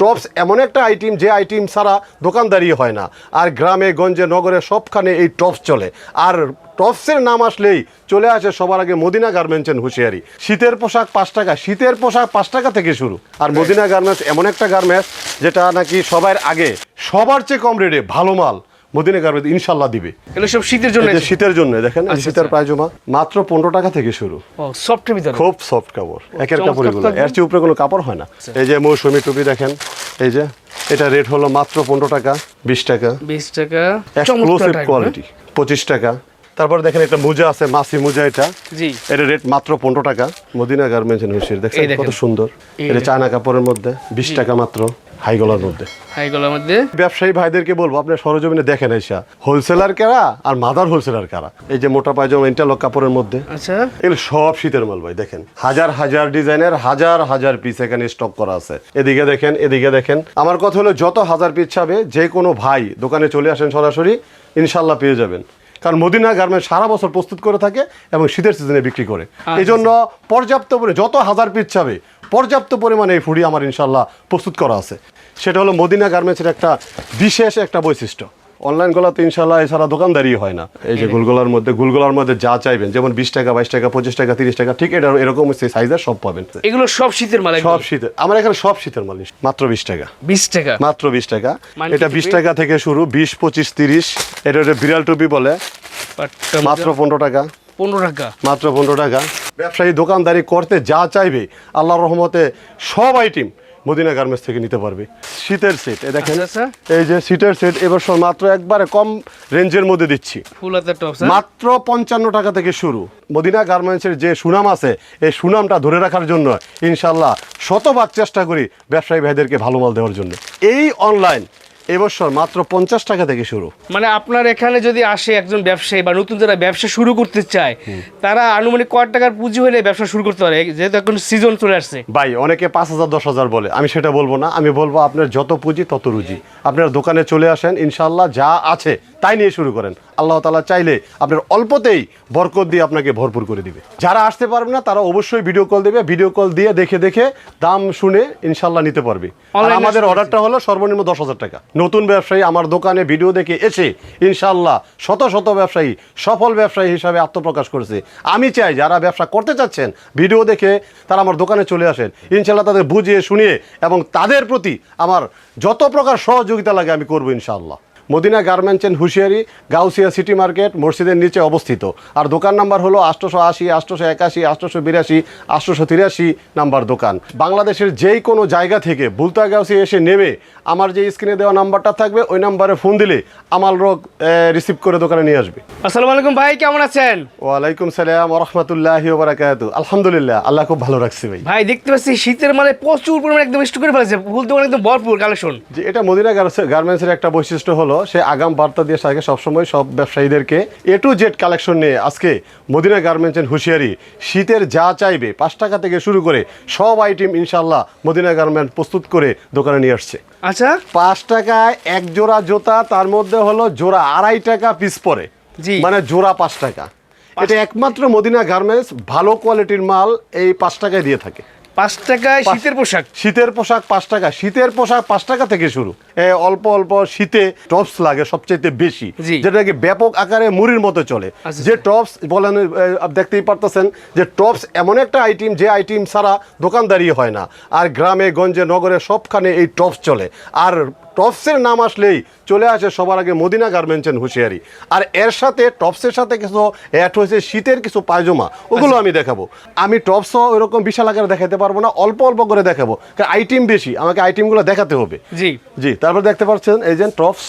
Tops এমন একটা item যে আইটেম ছাড়া দোকানদারি হয় না। আর গ্রামে, গঞ্জে, নগরে সবখানে এই টপস চলে। আর টপসের নাম আসলেই চলে আসে সবার আগে মদিনা গার্মেন্টস গার্মেন্টসের হুঁশিয়ারি। শীতের পোশাক পাঁচ টাকা, শীতের পোশাক পাঁচ টাকা থেকে শুরু। আর মদিনা গার্মেন্টস এমন একটা গার্মেন্টস যেটা নাকি সবার আগে, সবার চেয়ে কম রেটে ভালো মাল। মদিনা গার্মেন্টস ইনশাল্লাহ দিবে। এগুলো সব শীতের জন্য শীতের জন্য দেখেন যে শীতের পায়জামা মাত্র পনেরো টাকা থেকে শুরু। সফটের ভিতরে খুব সফট কাপড় একের কাপড়গুলো এর চেয়ে উপরে কোনো কাপড় হয় না। এই যে মৌসুমি টুপি দেখেন এই যে এটা রেট হলো মাত্র পনেরো টাকা বিশ টাকা। বিশ টাকা এক্সক্লুসিভ কোয়ালিটি পঁচিশ টাকা। তারপর দেখেন একটা মোজা আছে মাসি মোজা এটা। জি। এটা রেট মাত্র পনেরো টাকা। মদিনা গার্মেন্টস হুশির দেখছেন দেখেন। কত সুন্দর। এটা চায়না কাপড়ের মধ্যে বিশ টাকা মাত্র হাই গলার মধ্যে। হাইগুলোর মধ্যে? ব্যবসায়ী ভাইদেরকে বলব আপনার সরজমিনে দেখেন এসা হোলসেলার কারা আর মাদার হোলসেলার কারা? এই যে মোটা পায়জামা ইন্টারলক কাপড়ের মধ্যে। আচ্ছা। এগুলো সব শীতের মাল ভাই দেখেন। হাজার হাজার ডিজাইনের হাজার হাজার পিস এখানে স্টক করা আছে। এদিকে দেখেন এদিকে দেখেন। আমার কথা হলো যত হাজার পিস চাবে যে কোনো ভাই দোকানে চলে আসেন সরাসরি ইনশাল্লাহ পেয়ে যাবেন। কারণ মদিনা গার্মেন্ট সারা বছর প্রস্তুত করে থাকে এবং শীতের সিজনে বিক্রি করে। এই জন্য পর্যাপ্ত যত হাজার পিস চাবে পর্যাপ্ত পরিমাণে এই ফুডি আমার ইনশাল্লাহ প্রস্তুত করা আছে। সেটা হলো মদিনা গার্মেন্টসের একটা বিশেষ একটা বৈশিষ্ট্য। অনলাইন গুলাতে ইনশাল্লাহ এছাড়া দোকানদারি হয় না। এই যে গুলগোলার মধ্যে গুলগোলার মধ্যে যা চাইবেন যেমন বিশ টাকা বাইশ টাকা পঁচিশ টাকা তিরিশ টাকা ঠিক এটা এরকম সেই সাইজের সব পাবেন। এগুলো সব শীতের মাল সব শীতের আমার এখানে সব শীতের মাল মাত্র বিশ টাকা। বিশ টাকা? মাত্র বিশ টাকা। মানে এটা বিশ টাকা থেকে শুরু বিশ পঁচিশ তিরিশ। এটা বিড়াল টুপি বলে। মাত্র পনেরো টাকা। পনেরো টাকা? মাত্র পনেরো টাকা। ব্যবসায়ী দোকানদারি করতে যা চাইবে আল্লাহর রহমতে সব আইটেম মদিনা গার্মেন্টস থেকে নিতে পারবে। শীতের সেট এ দেখেন আচ্ছা, আচ্ছা। এই যে শীতের সেট এবার মাত্র একবারে কম রেঞ্জের মধ্যে দিচ্ছি। টপ মাত্র পঞ্চান্ন টাকা থেকে শুরু। মদিনা গার্মেন্টসের যে সুনাম আছে এই সুনামটা ধরে রাখার জন্য ইনশাল্লাহ শতভাগ চেষ্টা করি ব্যবসায়ী ভাইদেরকে ভালো মাল দেওয়ার জন্য। এই অনলাইন এবছর মাত্র পঞ্চাশ টাকা থেকে শুরু। মানে আপনার এখানে যদি আসে একজন ব্যবসায়ী বা নতুন যারা ব্যবসা শুরু করতে চায় তারা আনুমানিক কয় টাকার পুঁজি হলে ব্যবসা শুরু করতে পারে? যেহেতু এখন সিজন চলে আসছে। ভাই অনেকে পাঁচ হাজার দশ হাজার বলে। আমি সেটা বলব না। আমি বলব আপনার যত পুঁজি তত রুজি। আপনার দোকানে চলে আসেন ইনশাল্লাহ যা আছে তাই নিয়ে শুরু করেন। আল্লাহ তালা চাইলে আপনার অল্পতেই বরকত দিয়ে আপনাকে ভরপুর করে দিবে। যারা আসতে পারবে না তারা অবশ্যই ভিডিও কল দেবে। ভিডিও কল দিয়ে দেখে দেখে দাম শুনে ইনশাল্লাহ নিতে পারবে। আর আমাদের অর্ডারটা হলো সর্বনিম্ন দশ হাজার টাকা। নতুন ব্যবসায়ী আমার দোকানে ভিডিও দেখে এসে ইনশাল্লাহ শত শত ব্যবসায়ী সফল ব্যবসায়ী হিসাবে আত্মপ্রকাশ করেছে। আমি চাই যারা ব্যবসা করতে চাচ্ছেন ভিডিও দেখে তারা আমার দোকানে চলে আসেন। ইনশাল্লাহ তাদের বুঝিয়ে শুনিয়ে এবং তাদের প্রতি আমার যত প্রকার সহযোগিতা লাগে আমি করব ইনশাআল্লাহ। মদিনা গার্মেন্টস অ্যান্ড হুঁশিয়ারি গাউসিয়া সিটি মার্কেট মসজিদের নিচে অবস্থিত। আর দোকান নাম্বার হলো আটশোশো আশি আটশোশো একাশি আটশোশো বিরাশি আটশোশো তিরাশি নাম্বার দোকান। বাংলাদেশের যেই কোনো জায়গা থেকে বুলতা গাউসি এসে নেমে আমার যে স্ক্রিনে দেওয়া নাম্বারটা থাকবে ওই নাম্বারে ফোন দিলে আমার লোক রিসিভ করে দোকানে নিয়ে আসবে। আসসালামু আলাইকুম ভাই কেমন আছেন? ওয়ালাইকুম সালাম রহমতুল্লাহ বারাকাতু আলহামদুলিল্লাহ আল্লাহ খুব ভালো রাখছি ভাই। ভাই দেখতে পাচ্ছি শীতের মানে প্রচুর পরিমাণে একদম স্টক করে ফেলেছে। ফুল দোকান একদম ভরপুর কালেকশন যে এটা মদিনা গার্মেন্টসের একটা বৈশিষ্ট্য হলো সে আগাম বার্তা দিয়ে থাকে সবসময় সব ব্যবসায়ীদেরকে এ টু জেড কালেকশন নিয়ে আজকে মদিনা গার্মেন্টস এন্ড হুঁশিয়ারি। শীতের যা চাইবে পাঁচ টাকা থেকে শুরু করে সব আইটেম ইনশাল্লাহ মদিনা গার্মেন্ট প্রস্তুত করে দোকানে নিয়ে আসছে। আচ্ছা? পাঁচ টাকায় এক জোড়া জোতা তার মধ্যে হলো জোড়া আড়াই টাকা পিস পরে। জি। মানে জোড়া পাঁচ টাকা। এটা একমাত্র মদিনা গার্মেন্টস ভালো কোয়ালিটির মাল এই পাঁচ টাকায় দিয়ে থাকে। পাঁচ টাকায় শীতের পোশাক। শীতের পোশাক পাঁচ টাকা। শীতের পোশাক পাঁচ টাকা থেকে শুরু। অল্প অল্প শীতে টপস লাগে সবচেয়ে বেশি। যেটাকে ব্যাপক আকারে মুড়ির মতো চলে। আচ্ছা, যে টপস বলেন দেখতেই পারতেছেন যে টপস এমন একটা আইটেম যে আইটেম ছাড়া দোকানদারি হয় না। আর গ্রামে গঞ্জে নগরে সবখানে এই টপস চলে। আর টপসের নাম আসলেই চলে আসে সবার আগে মদিনা গার্মেন্টস এন্ড হুঁশিয়ারি। আর এর সাথে টপসের সাথে কিছু অ্যাড হয়েছে শীতের কিছু পায়জামা ওগুলো আমি দেখাবো। আমি টপসও ওইরকম বিশাল আকারে দেখাতে পারব না অল্প অল্প করে দেখাবো। কারণ আইটেম বেশি আমাকে আইটেমগুলো দেখাতে হবে। জি। জি তারপর দেখতে পাচ্ছেন এই যে টপস।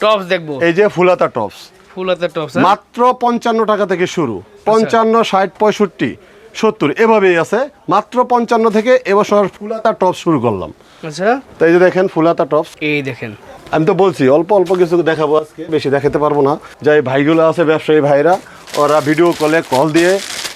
টপস দেখব। এই যে ফুলাতা টপস। ফুল হাতের টপস মাত্র পঞ্চান্ন টাকা থেকে শুরু পঞ্চান্ন ষাট পঁয়ষট্টি। সত্তর এভাবেই আছে। মাত্র পঞ্চান্ন থেকে এবছর ফুলাতা টপ শুরু করলাম। আচ্ছা। তো এই যে দেখেন ফুলাতা টপ এই দেখেন। আমি তো বলছি অল্প অল্প কিছু দেখাবো আজকে বেশি দেখাতে পারব না। যাই ভাইগুলো আছে ব্যবসায়ী ভাইরা ওরা ভিডিও কলে কল দিয়ে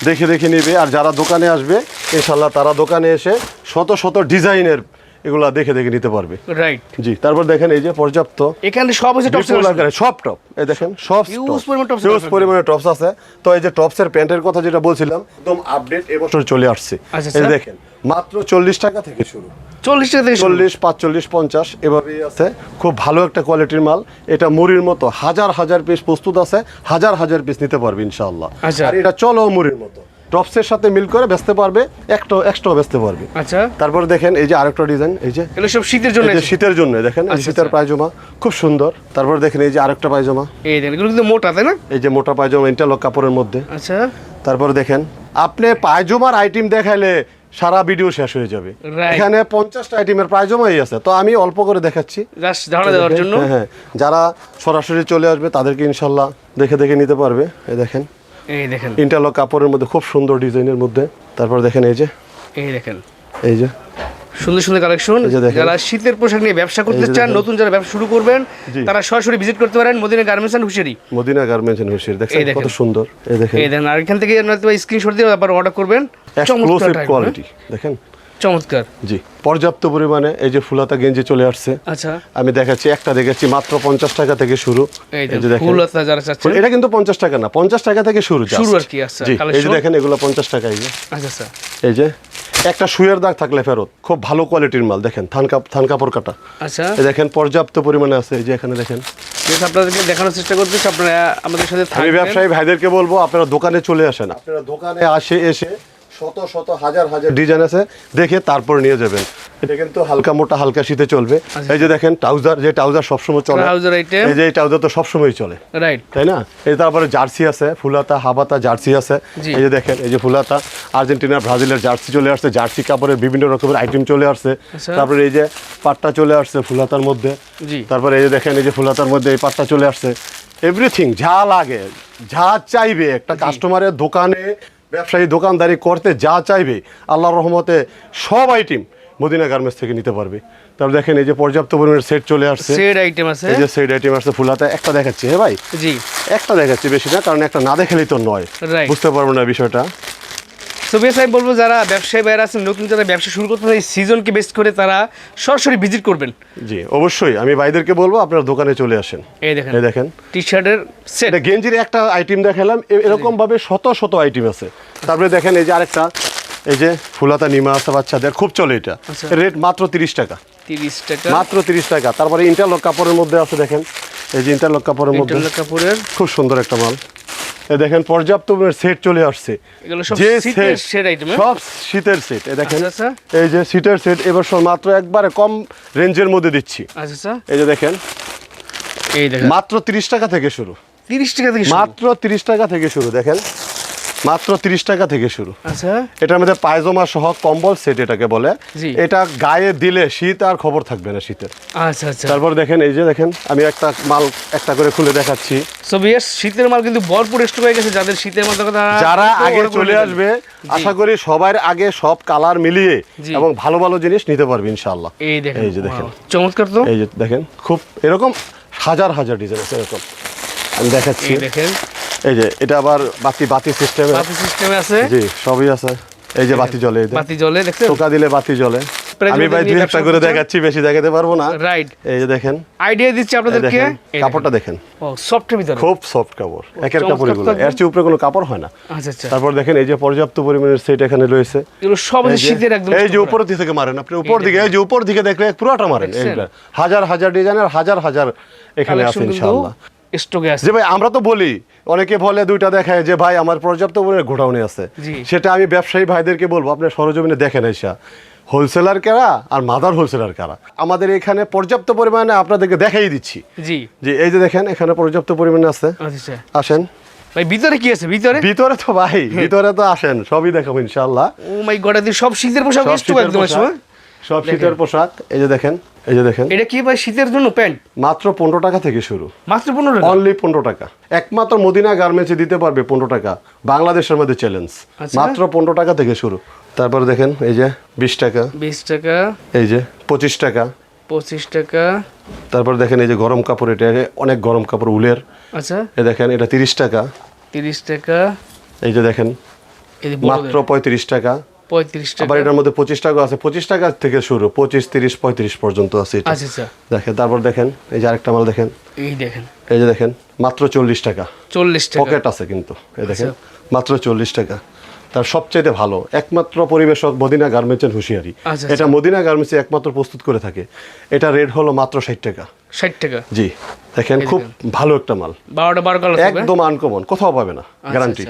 দেখে দেখে নেবে। আর যারা দোকানে আসবে ইনশাল্লাহ তারা দোকানে এসে শত শত ডিজাইনের এগুলা দেখে দেখে নিতে পারবে। রাইট জি তারপর দেখেন এই যে পর্যাপ্ত এখানে সব হচ্ছে টপ বিপুল সব টপ এই দেখেন সব Huge পরিমাণ হিউজ আছে। পরিমাণে টপস আছে। তো এই যে টপসের প্যান্টের কথা যেটা বলছিলাম একদম আপডেট এবছর চলে আসছে। আচ্ছা, এই দেখেন মাত্র চল্লিশ টাকা থেকে শুরু। চল্লিশ টাকা থেকে চল্লিশ পাঁচচল্লিশ পঞ্চাশ এভাবেই আছে। খুব ভালো একটা কোয়ালিটির মাল। এটা মুড়ির মতো হাজার হাজার পিস প্রস্তুত আছে। হাজার হাজার পিস নিতে পারবে ইনশাআল্লাহ। আচ্ছা। আর এটা চলো মুড়ির মতো। টপসের সাথে মিল করে বেচতে পারবে একটা এক্সট্রা বেচতে পারবে। আচ্ছা। তারপর দেখেন এই যে আরেকটা ডিজাইন এই যে এগুলো সব শীতের জন্য এই যে শীতের জন্য দেখেন এই আচ্ছা, শীতের আচ্ছা। পায়জামা খুব সুন্দর। তারপর দেখেন এই যে আরেকটা পায়জামা। এই দেখেন এগুলো কিন্তু মোটা তাই না? এই যে মোটা পায়জামা ইন্টারলক কাপড়ের মধ্যে। আচ্ছা। তারপর দেখেন আপনি পায়জামার আইটেম দেখাইলে সারা ভিডিও শেষ হয়ে যাবে. এখানে পঞ্চাশটা আইটেমের পায়জামাই আছে তো আমি অল্প করে দেখাচ্ছি। দেওয়ার জন্য। হ্যাঁ হ্যাঁ। যারা সরাসরি চলে আসবে তাদেরকে ইনশাল্লাহ দেখে দেখে নিতে পারবে। এই দেখেন। এই দেখেন। ইন্টারলক কাপড়ের মধ্যে খুব সুন্দর ডিজাইনের মধ্যে। তারপর দেখেন এই যে। এই দেখেন। এই যে। সুন্দর সুন্দর কালেকশন দেখেন। যারা শীতের পোশাক নিয়ে ব্যবসা করতে চান নতুন যারা ব্যবসা শুরু করবেন তারা সরাসরি ভিজিট করতে পারেন মদিনা গার্মেন্টস এন্ড হুশারি মদিনা গার্মেন্টস এন্ড হুশিয়ার দেখেন। কত সুন্দর। এই দেখেন। এই দেখেন আর এখান থেকে আপনারা স্ক্রিনশট দিয়ে আবার অর্ডার করবেন। চমৎকার কোয়ালিটি দেখেন? হ্যাঁ? চমৎকার। জি পর্যাপ্ত পরিমাণে এই যে ফুলাতা গেঞ্জি চলে আসছে। আচ্ছা। আমি দেখাচ্ছি একটা দেখেছি মাত্র পঞ্চাশ টাকা থেকে শুরু। এই যে দেখেন। এটা কিন্তু পঞ্চাশ টাকা না পঞ্চাশ টাকা থেকে শুরু শুরু আর কি, আচ্ছা, জি এই যে দেখেন এগুলো পঞ্চাশ টাকা এই যে আচ্ছা। স্যার এই যে একটা শুয়ের দাগ থাকলে ফেরত খুব ভালো কোয়ালিটির মাল দেখেন থান কাপ থান কাপড় কাটা। আচ্ছা। দেখেন পর্যাপ্ত পরিমাণে আছে এই যে এখানে দেখেন। আপনাদেরকে দেখানোর চেষ্টা করতেছি আপনারা আমাদের সাথে আমি ব্যবসায়ী ভাইদেরকে বলব আপনারা দোকানে চলে আসেন। আপনারা দোকানে আসে এসে শত শত হাজার হাজার ডিজাইন আছে দেখে তারপর নিয়ে যাবেন। এটা কিন্তু হালকা মোটা হালকা শীতে চলবে। এই যে দেখেন ট্রাউজার যে ট্রাউজার সবসময় চলে। এই যে এই ট্রাউজার তো সবসময় চলে। রাইট তাই না? এই তারপরে জার্সি আছে ফুলাতা হাবাতা জার্সি আছে। এই যে দেখেন এই যে ফুলাতা আর্জেন্টিনা ব্রাজিলের জার্সি চলে আসছে। জার্সি কাপড়ের বিভিন্ন রকমের আইটেম চলে আসছে। আচ্ছা। তারপরে এই যে পাটটা চলে আসছে ফুলাতার মধ্যে। তারপরে এই যে দেখেন এই যে ফুলাতার মধ্যে এই পাটটা চলে আসছে। এভরিথিং যা লাগে যা চাইবে একটা কাস্টমারের দোকানে ব্যবসায়ী দোকানদারি করতে যা চাইবে আল্লাহর রহমতে সব আইটেম মদিনা গার্মেন্টস থেকে নিতে পারবে। তারপর দেখেন এই যে পর্যাপ্ত পরিমাণের সেট চলে আসছে। সেট আইটেম আছে। এই যে সেট আইটেম আসছে হাতা একটা দেখাচ্ছি হ্যাঁ ভাই? জি। একটা দেখাচ্ছি বেশি না কারণ একটা না দেখালেই তো নয়। বুঝতে পারব না বিষয়টা। সো বেশ আমি বলব যারা ব্যবসায়ী বাইরে আছেন নতুন যারা ব্যবসা শুরু করতে সিজনকে বেস করে তারা সরাসরি ভিজিট করবেন। জি অবশ্যই। আমি ভাইদেরকে বলব আপনারা দোকানে চলে আসেন। এই দেখেন এই দেখেন। টি শার্টের সেট এটা গেঞ্জির একটা আইটেম দেখালাম এরকম ভাবে শত শত আইটেম আছে। তারপরে দেখেন এই যে আরেকটা এই যে ফুলাতা নিমা আছে বাচ্চাদের খুব চলে এটা। আচ্ছা। রেট মাত্র তিরিশ টাকা। তিরিশ টাকা। মাত্র তিরিশ টাকা। তারপরে ইন্টারলক কাপড়ের মধ্যে আছে দেখেন। এই যে ইন্টারলক কাপড়ের মধ্যে। ইন্টারলক কাপড়ের। খুব সুন্দর একটা মাল। এই দেখেন পর্যাপ্ত সেট চলে আসছে। সব যে শীতের সেট সব শীতের সেট এই দেখেন আচ্ছা, এই যে সিটের সেট এবার মাত্র একবারে কম রেঞ্জের মধ্যে দিচ্ছি। আচ্ছা আচ্ছা। এই যে দেখেন এই দেখেন। মাত্র তিরিশ টাকা থেকে শুরু। তিরিশ টাকা থেকে মাত্র তিরিশ টাকা থেকে শুরু দেখেন। মাত্র তিরিশ টাকা থেকে শুরু। আচ্ছা। এটার মধ্যে পায়জামা সহ কম্বল সেট এটাকে বলে। এটা গায়ে দিলে শীত আর খবর থাকবে না শীতের। আচ্ছা আচ্ছা। তারপর দেখেন এই যে দেখেন আমি একটা মাল একটা করে খুলে দেখাচ্ছি। সো বিয়াস শীতের মাল কিন্তু ভরপুর স্টক হয়ে গেছে যাদের শীতের মাল দরকার যারা আগে চলে আসবে আশা করি সবার আগে সব কালার মিলিয়ে এবং ভালো ভালো জিনিস নিতে পারবে ইনশাআল্লাহ। এই দেখেন এই যে দেখেন। চমৎকার তো। এই যে দেখেন খুব এরকম হাজার হাজার ডিজাইন আছে এরকম। আমি দেখাচ্ছি। দেখেন। এই যে এটা আবার বাতি বাতি সিস্টেমে বাতি সিস্টেমে আছে। জি সবই আছে। এই যে বাতি জ্বলে বাতি জ্বলে দেখছেন? টোকা দিলে বাতি জ্বলে। আমি ভাই দুই একটা করে দেখাচ্ছি বেশি দেখাতে পারব না। রাইট এই যে দেখেন। আইডিয়া দিচ্ছি আপনাদেরকে। কাপড়টা দেখেন। ও সফটের ভিতরে। খুব সফট কাপড় একের তো একদম। এর চেয়ে উপরে কোনো কাপড় হয় না। আচ্ছা আচ্ছা। তারপর দেখেন এই যে পর্যাপ্ত পরিমাণের সেট এখানে রয়েছে। এগুলো সব এই যে- শীতের একদম এই যে উপর করা। থেকে মারেন আপনি উপর দিকে এই যে উপর দিকে দেখলে পুরোটা মারেন? হাজার হাজার ডিজাইনের হাজার হাজার এখানে আছে ইনশাআল্লাহ। স্টকে আছে। যে ভাই আমরা তো বলি অনেকে বলে দুইটা দেখায় যে ভাই আমার পর্যাপ্ত পরিমাণে আছে। সেটা আমি ব্যবসায়ী ভাইদেরকে বলব সরজমিনে দেখেন এসা। হোলসেলার কারা আর মাদার হোলসেলার কারা? আমাদের এখানে পর্যাপ্ত পরিমাণে আপনাদেরকে দেখাই দিচ্ছি। জি। যে এই যে দেখেন এখানে পর্যাপ্ত পরিমাণে আছে। আচ্ছা। আসেন। ভাই ভিতরে কি আছে? ভিতরে? ভিতরে তো ভাই ভিতরে তো আসেন সবই দেখাবো ইনশাআল্লাহ। ও মাই গড সব শীতের পোশাক একদম হ্যাঁ? সব শীতের পোশাক এই যে দেখেন এই যে দেখেন। এটা কি ভাই শীতের জন্য প্যান্ট? মাত্র পনেরো টাকা থেকে শুরু। মাত্র পনেরো টাকা? অনলি পনেরো টাকা। একমাত্র মদিনা গার্মেন্টসে দিতে পারবে পনেরো টাকা। বাংলাদেশের মধ্যে চ্যালেঞ্জ। মাত্র পনেরো টাকা থেকে শুরু। তারপর দেখেন এই যে বিশ টাকা। বিশ টাকা। এই যে পঁচিশ টাকা। পঁচিশ টাকা। তারপর দেখেন এই যে গরম কাপড় এটা অনেক গরম কাপড় উলের। আচ্ছা। এ দেখেন এটা তিরিশ টাকা। তিরিশ টাকা। এই যে দেখেন। মাত্র পঁয়ত্রিশ টাকা। পঁয়ত্রিশ আবার এটার মধ্যে আছে। থেকে শুরু। পঁচিশ তিরিশ পঁয়ত্রিশ পর্যন্ত আছে এটা। আচ্ছা আচ্ছা। দেখেন তারপর দেখেন এই যে আরেকটা মাল দেখেন। এই দেখেন। এই যে দেখেন মাত্র চল্লিশ টাকা। চল্লিশ পকেট আছে কিন্তু এই দেখেন আচ্ছা। মাত্র চল্লিশ টাকা। তার সবচেয়ে ভালো একমাত্র পরিবেশক মদিনা হুঁশিয়ারি। এটা মদিনা গার্মেন্টসে একমাত্র প্রস্তুত করে থাকে। এটা রেট হলো মাত্র ষাট টাকা। ষাট টাকা। জি দেখেন খুব ভালো একটা মাল। বারোটা বারো একদম আনকমন কোথাও পাবে না গ্যারান্টি।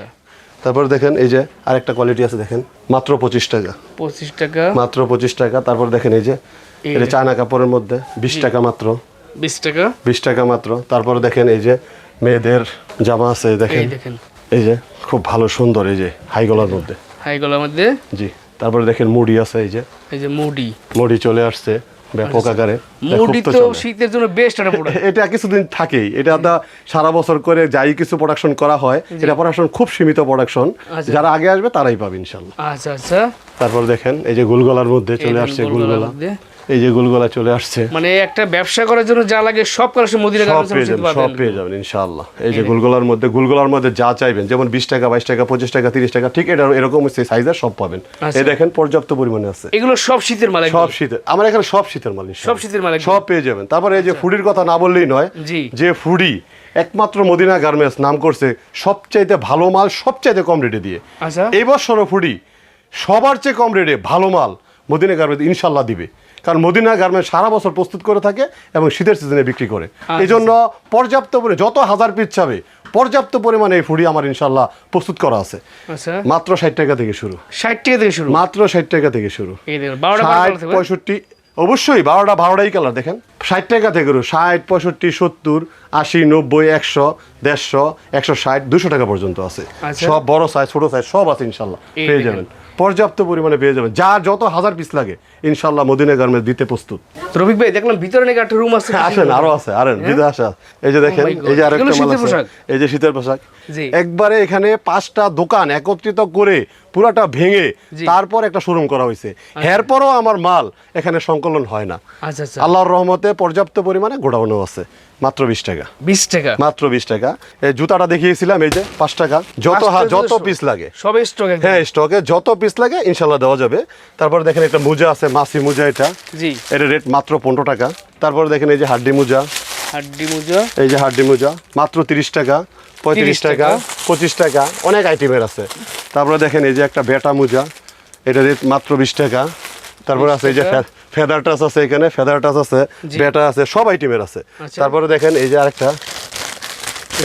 তারপর দেখেন এই যে আরেকটা কোয়ালিটি আছে দেখেন। মাত্র পঁচিশ টাকা। পঁচিশ টাকা। মাত্র পঁচিশ টাকা তারপর দেখেন এই যে এটা চায়না কাপড়ের মধ্যে বিশ টাকা মাত্র। বিশ টাকা? বিশ টাকা মাত্র। তারপর দেখেন এই যে মেয়েদের জামা আছে এই দেখেন। এই দেখেন। এই যে খুব ভালো সুন্দর এই যে হাই গলার মধ্যে। হাই গলার মধ্যে? জি। তারপরে দেখেন মুড়ি আছে এই যে। এই যে মুডি। মুড়ি চলে আসছে। ব্যাপক আকারে। এটা মুডি তো তো শীতের জন্য বেস্ট একটা প্রোডাক্ট এটা কিছুদিন থাকেই। এটা তো সারা বছর করে যাই কিছু প্রোডাকশন করা হয় এটা প্রোডাকশন খুব সীমিত প্রোডাকশন আচ্ছা। যারা আগে আসবে তারাই পাবে ইনশাআল্লাহ আচ্ছা আচ্ছা। তারপর দেখেন এই যে গুলগলার মধ্যে চলে আসছে গুলগলা। এই যে গুলগলা চলে আসছে। মানে একটা ব্যবসা করার জন্য যা লাগে সব কালেকশন মদিনা সব পেয়ে যাবেন সব পেয়ে যাবেন ইনশাআল্লাহ। এই যে গুলগলার মধ্যে গুলগলার মধ্যে যা চাইবেন যেমন বিশ টাকা বাইশ টাকা পঁচিশ টাকা তিরিশ টাকা ঠিক এটা এরকম সাইজের সব পাবেন। আচ্ছা। এই দেখেন পর্যাপ্ত পরিমাণে আছে। এগুলো সব শীতের মাল সব শীতের আমার এখানে সব শীতের মাল সব শীতের মাল সব পেয়ে যাবেন। তারপরে এই যে ফুডির কথা না বললেই নয়। যে ফুডি একমাত্র মদিনা গার্মেন্টস নাম করছে সবচাইতে ভালো মাল সবচাইতে কম রেটে দিয়ে। আচ্ছা। এই ফুডি সবার চেয়ে কম রেটে ভালো মাল মদিনা গার্মেন্টস ইনশাল্লাহ দিবে। কারণ মদিনা গার্মেন্টস সারা বছর প্রস্তুত করে থাকে এবং শীতের সিজনে বিক্রি করে। এই জন্য পর্যাপ্ত পরিমাণে যত হাজার পিস চাবে পর্যাপ্ত পরিমাণে এই ফুডি আমার ইনশাল্লাহ প্রস্তুত করা আছে। আচ্ছা। মাত্র ষাট টাকা থেকে শুরু। ষাট টাকা থেকে শুরু? মাত্র ষাট টাকা থেকে শুরু। ষাট পঁয়ষট্টি অবশ্যই বারোটা বারোটাই কালার দেখেন। ষাট টাকা থেকে ষাট পঁয়ষট্টি সত্তর আশি নব্বই একশো দেড়শো একশো ষাট দুশো টাকা পর্যন্ত আছে। আচ্ছা। সব বড় সাইজ ছোট সাইজ সব আছে ইনশাল্লাহ পেয়ে যাবেন। পর্যাপ্ত পরিমাণে পেয়ে যাবেন। যা যত হাজার পিস লাগে ইনশাল্লাহ মদিনা গার্মেন্টস দিতে প্রস্তুত। রফিক ভাই দেখলাম ভিতরে নাকি একটা রুম আছে আসেন আরও আছে আরেন বিদে আসা এই যে দেখেন Oh. এই যে আরেকটা মাল আছে। এই যে শীতের পোশাক। একবারে এখানে পাঁচটা দোকান একত্রিত করে পুরাটা ভেঙে তারপর একটা শোরুম করা হয়েছে। এরপরও আমার মাল এখানে সংকলন হয় না। আচ্ছা আচ্ছা। আল্লাহর রহমতে পর্যাপ্ত পরিমাণে গোডাউনও আছে। মাত্র বিশ টাকা। বিশ টাকা? মাত্র বিশ টাকা। এই জুতাটা দেখিয়েছিলাম এই যে পাঁচ টাকা। যত যত পিস লাগে। সব স্টক হ্যাঁ স্টকে যত পিস লাগে ইনশাল্লাহ দেওয়া যাবে। তারপর দেখেন একটা মোজা আছে মাসি মোজা এটা। জি। এটা রেট মাত্র পনেরো টাকা। তারপর দেখেন এই যে হাড্ডি মোজা। হাড্ডি মোজা। এই যে হাড্ডি মোজা মাত্র তিরিশ টাকা। পঁয়ত্রিশ টাকা। পঁচিশ টাকা অনেক আইটেমের আছে। তারপরে দেখেন এই যে একটা বেটা মোজা এটা রেট মাত্র বিশ টাকা। তারপরে আছে এই যে ফেদার টাচ আছে এখানে ফেদার টাচ আছে বেটা আছে সব আইটেমের আছে। আচ্ছা। তারপরে দেখেন এই যে আরেকটা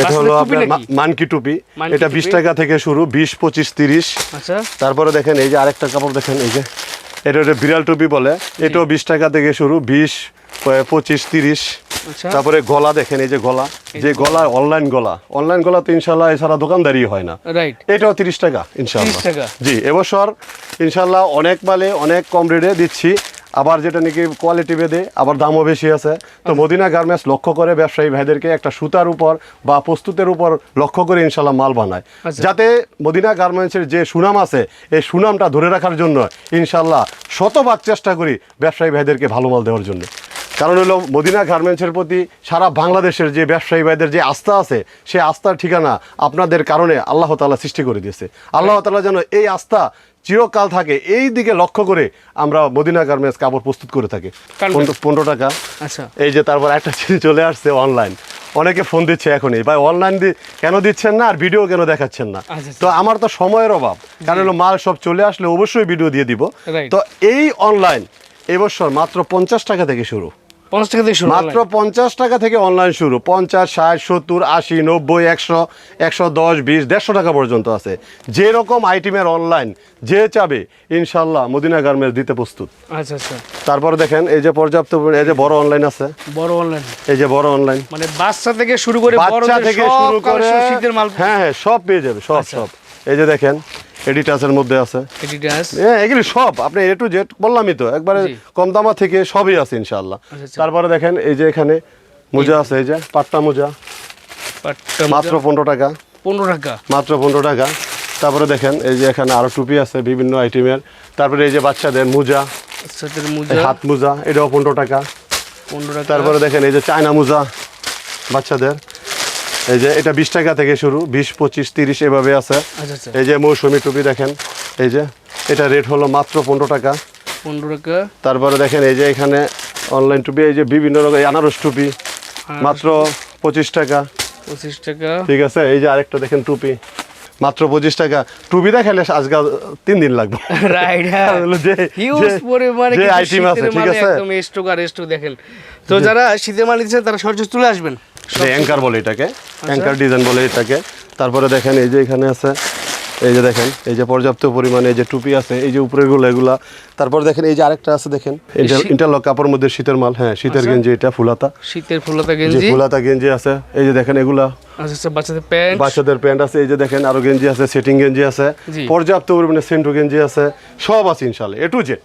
এটা হলো আপনার মানকি টুপি। এটা বিশ টাকা থেকে শুরু বিশ পঁচিশ তিরিশ। আচ্ছা। তারপরে দেখেন এই যে আরেকটা কাপড় দেখেন এই যে এটা বিড়াল টুপি বলে। এটাও বিশ টাকা থেকে শুরু বিশ পঁচিশ তিরিশ। তারপরে গলা দেখেন এই যে গলা যে গলা অনলাইন গলা। অনলাইন গলা তো ইনশাল্লাহ এছাড়া দোকানদারি হয় না। রাইট এটাও তিরিশ টাকা ইনশাল্লাহ জি এবছর ইনশাল্লাহ অনেক মালে অনেক কম রেটে দিচ্ছি। আবার যেটা নাকি কোয়ালিটি বেদে আবার দামও বেশি আছে। তো মদিনা গার্মেন্টস লক্ষ্য করে ব্যবসায়ী ভাইদেরকে একটা সুতার উপর বা প্রস্তুতের উপর লক্ষ্য করে ইনশাল্লাহ মাল বানায়। আচ্ছা। যাতে মদিনা গার্মেন্টসের যে সুনাম আছে এই সুনামটা ধরে রাখার জন্য ইনশাল্লাহ শতভাগ চেষ্টা করি ব্যবসায়ী ভাইদেরকে ভালো মাল দেওয়ার জন্য। কারণ হলো মদিনা গার্মেন্টসের প্রতি সারা বাংলাদেশের যে ব্যবসায়ী ভাইদের যে আস্থা আছে সেই আস্থার ঠিকানা আপনাদের কারণে আল্লাহ তাআলা সৃষ্টি করে দিয়েছে। আল্লাহ তাআলা যেন এই আস্থা চিরকাল থাকে এই দিকে লক্ষ্য করে আমরা মদিনা গার্মেন্টস কাপড় প্রস্তুত করে থাকি। পনেরো টাকা। আচ্ছা। এই যে তারপর একটা জিনিস চলে আসছে অনলাইন। অনেকে ফোন দিচ্ছে এখনই ভাই অনলাইন কেন দিচ্ছেন না? আর ভিডিও কেন দেখাচ্ছেন না? আচ্ছা, তো আমার তো সময়ের অভাব। কারণ হলো মাল সব চলে আসলে অবশ্যই ভিডিও দিয়ে দিব। তো এই অনলাইন এবছর মাত্র পঞ্চাশ টাকা থেকে শুরু। পঞ্চাশ টাকা থেকে শুরু মাত্র online। পঞ্চাশ টাকা থেকে অনলাইন শুরু। পঞ্চাশ ষাট সত্তর আশি নব্বই একশো একশো দশ বিশ দেড়শো টাকা পর্যন্ত আছে। যেরকম আইটেমের অনলাইন যে চাবে ইনশাল্লাহ মদিনা গার্মেন্টস দিতে প্রস্তুত। আচ্ছা আচ্ছা। তারপর দেখেন এই যে পর্যাপ্ত এই যে বড় অনলাইন আছে। বড় অনলাইন এই যে বড় অনলাইন মানে বাচ্চা থেকে শুরু করে বাচ্চা থেকে শুরু করে শীতের মাল হ্যাঁ হ্যাঁ সব পেয়ে যাবে সব আচ্ছা। সব। এই যে দেখেন এডিটাসের মধ্যে আছে। এডিডাস হ্যাঁ এগুলি সব আপনি এ টু জেড বললামই তো একবারে কম দামা থেকে সবই আছে ইনশাল্লাহ আচ্ছা, আচ্ছা। তারপরে দেখেন এই যে এখানে মোজা আছে এই যে পাট্টা মোজা। পাট্টা মাত্র পনেরো টাকা। পনেরো টাকা? মাত্র পনেরো টাকা। তারপরে দেখেন এই যে এখানে আরও টুপি আছে বিভিন্ন আইটেমের তারপরে এই যে বাচ্চাদের মোজা। হাত মোজা এটাও পনেরো টাকা। পনেরো টাকা। তারপরে দেখেন এই যে চায়না মোজা বাচ্চাদের। এই যে এটা বিশ টাকা থেকে শুরু বিশ পঁচিশ তিরিশ এভাবে আছে। আচ্ছা আচ্ছা। এই যে মৌসুমি টুপি দেখেন এই যে এটা রেট হলো মাত্র পনেরো টাকা। পনেরো টাকা। তারপরে দেখেন এই যে এখানে অনলাইন টুপি এই যে বিভিন্ন রকম আনারস টুপি মাত্র পঁচিশ টাকা। পঁচিশ টাকা। ঠিক আছে এই যে আরেকটা দেখেন টুপি মাত্র পঁচিশ টাকা। টুপি দেখালে আজকাল তিন দিন লাগবে। রাইট যে হিউজ যে- পরিমাণে যে কিন্তু আইটেম আছে শীতের ঠিক আছে। দেখেন। তো যারা শীতের মাল দিচ্ছেন তারা সরাসরি চলে আসবেন। অ্যাঙ্কার বলে এটাকে। আচ্ছা। অ্যাঙ্কার ডিজাইন বলে এটাকে। তারপরে দেখেন এই যে এখানে আছে এই যে দেখেন এই যে পর্যাপ্ত পরিমাণে এই যে টুপি আছে এই যে উপরেগুলো এগুলা। তারপর দেখেন এই যে আরেকটা আছে দেখেন শী- ইন্টারলক কাপড় মধ্যে শীতের মাল হ্যাঁ শীতের গেঞ্জি এটা ফুলাতা। শীতের ফুলতা গেঞ্জি। ফুলাতা গেঞ্জি আছে এই যে দেখেন এগুলা। আচ্ছা আচ্ছা, বাচ্চাদের প্যান্ট বাচ্চাদের প্যান্ট আছে এই যে দেখেন আরও গেঞ্জি আছে সেটিং গেঞ্জি আছে। পর্যাপ্ত পরিমাণে সেন্টু গেঞ্জি আছে সব আছে ইনশাল্লাহ এ টু জেড